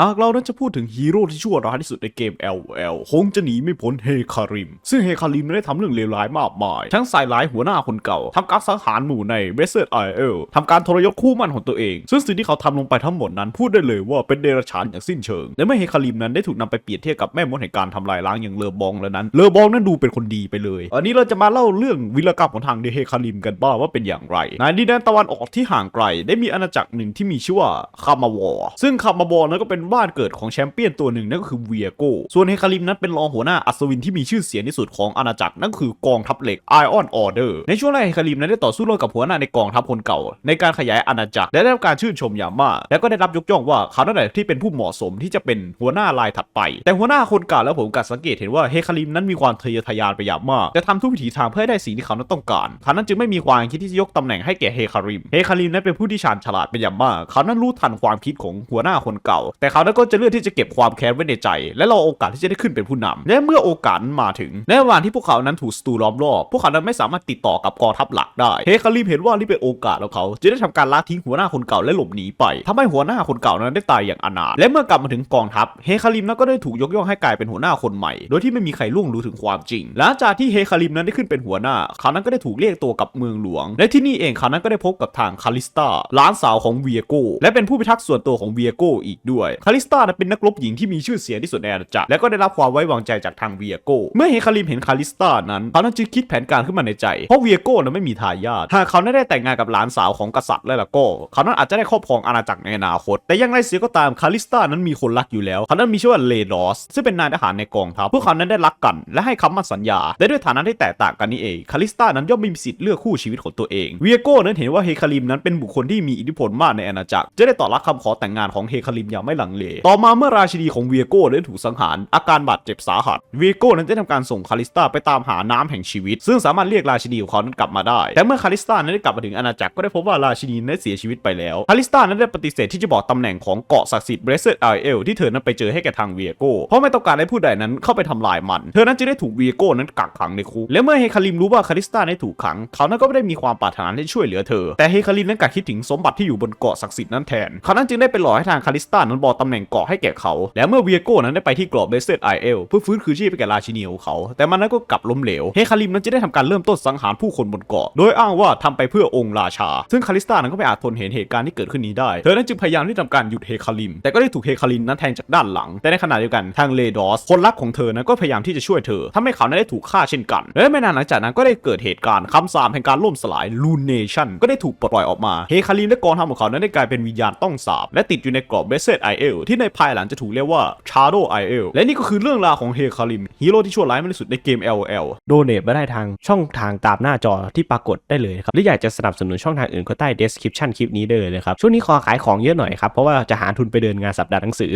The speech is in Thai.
หากเรานั้นจะพูดถึงฮีโร่ที่ชั่วร้ายที่สุดในเกม LOL คงจะหนีไม่พ้นเฮคาริม ซึ่งเฮคาริมนั้นได้ทำเรื่องเลวร้ายมากมาย ทั้งใส่ร้ายหัวหน้าคนเก่าทำการสังหารหมู่ในเบสเซอร์ไอเอลทำการทรยศคู่มั่นของตัวเอง ซึ่งสิ่งที่เขาทำลงไปทั้งหมดนั้นพูดได้เลยว่าเป็นเดรัจฉานอย่างสิ้นเชิง และเมื่อเฮคาริมนั้นได้ถูกนำไปเปรียบเทียบกับแม่มดแห่งการทำลายล้างอย่างเลอบองแล้วนั้น เลอบองนั้นดูเป็นคนดีไปเลย อันนี้เราจะมาเล่าเรื่องวิรกรรมของทางเดเฮคาริมกันบ้างว่าเป็นอย่างไรในดินแดนตะวันออกที่ห่างไกล ได้มีอาณาจักรหนึ่งที่มีชื่อว่าคามาวอซึ่งคามาวอนั้นก็เป็นบ้านเกิดของแชมเปี้ยนตัวหนึ่งนั่นก็คือเวียโกส่วนเฮคาริมนั้นเป็นรองหัวหน้าอัศวินที่มีชื่อเสียงที่สุดของอาณาจักรนั่นคือกองทัพเหล็กไอออนออเดอร์ในช่วงแรกเฮคาริมนั้นได้ต่อสู้ร่วมกับหัวหน้าในกองทัพคนเก่า ในการขยายอาณาจักรและได้รับการชื่นชมอย่างมาก และก็ได้รับยกย่องว่าเขานั่นแหละที่เป็นผู้เหมาะสมที่จะเป็นหัวหน้ารายถัดไป แต่หัวหน้าคนเก่าแล้วผมกัดสังเกตเห็นว่าเฮคาริมนั้นมีความทะเยอทะยานไปอย่างมากจะทำทุกวิถีทางเพื่อให้ได้สิ่งที่เขานั้นต้องการเขานั้นจึงไม่มีความคิดที่จะยกตำแหน่งให้แก่เฮคาริมเฮคาริมนั้นเป็นผู้ที่ชาญฉลาดเป็นอย่างมาก เขานั้นรู้ทันความคิดของหัวหน้าคนเก่า แต่เขานั้นก็จะเลือกที่จะเก็บความแค้นไว้ในใจ และรอโอกาสที่จะได้ขึ้นเป็นผู้นำและเมื่อโอกาสมาถึงในระหว่างที่พวกเขานั้นถูกสตูล้อมรอบ พวกเขานั้นไม่สามารถติดต่อกับกองทัพหลักได้เฮคาริมเห็นว่านี่เป็นโอกาสของเขาจะได้ทำการละทิ้งหัวหน้าคนเก่าและหลบหนีไปทำให้หัวหน้าคนเก่านั้นได้ตายอย่างอนาถและเมื่อกลับมาถึงกองทัพเฮคาริมนั้นก็ได้ถูกยกย่องให้กลายเป็นหัวหน้าคนใหม่ โดยที่ไม่มีใครล่วงรู้ถึงความจริง หลังจากที่เฮคาริมนั้นได้ขึ้นเป็นหัวหน้า เขานั้นก็ได้ถูกเรียกตัวกับเมืองหลวง และที่นี่เองเขานั้นก็ได้พบกับทางคาลิสตาหลานสาวของเวียโกและเป็นผู้พิทักษ์ส่วนตัวของเวียโกอีกด้วยคาลิสตาเป็นนักรบหญิงที่มีชื่อเสียงที่สุดในอาณาจักรและก็ได้รับความไว้วางใจจากทางเวียโกเมื่อเฮคาริมเห็นคาลิสตานั้นเขานั้นจึงคิดแผนการขึ้นมาในใจ เพราะเวียโกนั้นไม่มีทายาทหากเขาได้แต่งงานกับหลานสาวของกษัตริย์และละก็ เขานั้นอาจจะได้ครอบครองอาณาจักรในอนาคต แต่อยังไรเสียก็ตามคาลิสตานั้นมีคนรักอยู่แล้วเขานั้นมีชื่อว่าเลดอสซึ่งเป็นนายทหารในกองทัพพวกเขานั้นได้รักกัน และให้คำมั่นสัญญาและด้วยฐานะที่แตกต่างกันนี่เองคาลิสตานั้นย่อมไม่มีสิทธิ์เลือกคู่ชีวิตของตัวเองเวียโกนั้นเห็นว่าเฮคาริมนั้นเป็นบุคคลที่มีอิทธิพลมากในอาณาจักรจะได้ต่อรับคำขอแต่งงานของเฮคาริมอย่างไม่ลังเล ต่อมาเมื่อราชินีของเวียโก้ได้ถูกสังหาร อาการบาดเจ็บสาหัส เวียโก้นั้นได้ทำการส่งคาลิสตาไปตามหาน้ำแห่งชีวิต ซึ่งสามารถเรียกราชินีของเขานั้นกลับมาได้ แต่เมื่อคาลิสตานั้นได้กลับมาถึงอาณาจักรก็ได้พบว่าราชินีนั้นเสียชีวิตไปแล้ว คาลิสตานั้นได้ปฏิเสธที่จะบอกตำแหน่งของเกาะศักดิ์สิทธิ์เบรเซตไอเอลที่เธอนั้นไปเจอให้แก่ทางเวียโก้เพราะไม่ต้องการให้ผู้ใดนั้นเข้าไปทำลายมัน เธอนั้นจะได้ถูกเวียโก้นั้นกักขังในคุกและเมื่อเฮคาริมรู้ว่าคาลิสตาได้ถูกขัง เขานั้นก็ไม่ได้มีความปรารถนาที่ช่วยเหลือเธอ แต่เฮคาริมนั้นกลับคิดถึงสมบัติที่อยู่บนเกาะศักดิ์สิทธิ์นั้นแทน เขานั้นจึงได้ไปหลอกให้ทางคาลิสตานั้นบอกตำแหน่งเกาะให้แก่เขา และเมื่อเวียโก้นั้นได้ไปที่เกาะเบสเซตไอเอลเพื่อฟื้นคืนชีพให้แก่ราชินีของเขา แต่มันนั้นก็กลับล้มเหลว เฮคาริมนั้นจะได้ทำการเริ่มต้นสังหารผู้คนบนเกาะ โดยอ้างว่าทำไปเพื่อองค์ราชา ซึ่งคาลิสตานั้นก็ไม่อาจทนเห็นเหตุการณ์ที่เกิดขึ้นนี้ได้ เธอนั้นจึงพยายามที่ทำการหยุดเฮคาริม แต่ก็ได้ถูกเฮคาริมนั้นแทงจากด้านหลัง แต่ในขณะเดียวกันทางเลดอส คนรักของเธอนั้นก็พยายามที่จะช่วยเธอทำให้เขานั้นได้ถูกฆ่าเช่นกัน และไม่นานหลังจากนั้นก็ได้เกิดเหตุการณ์คำสาปแห่งการล่มสลายลูเนชั่นก็ได้ถูกปลดปล่อยออกมา เฮคาริมและกองทัพของเขานั้นได้กลายเป็นวิญญาณต้องสาปและติดอยู่ในกรอบเบสเซตไอเอลที่ในภายหลังจะถูกเรียกว่าชาโดไอเอลและนี่ก็คือเรื่องราวของเฮคาริมฮีโร่ที่ชั่วร้ายมากที่สุดในเกม LOL โดเนทมาได้ทางช่องทางตามหน้าจอที่ปรากฏได้เลยครับหรืออยากจะสนับสนุนช่องทางอื่นก็ใต้ description คลิปนี้ได้เลยนะครับช่วงนี้ขอขายของเยอะหน่อยครับเพราะว่าจะหาทุนไปเดินงานสัปดาห์หนังสือ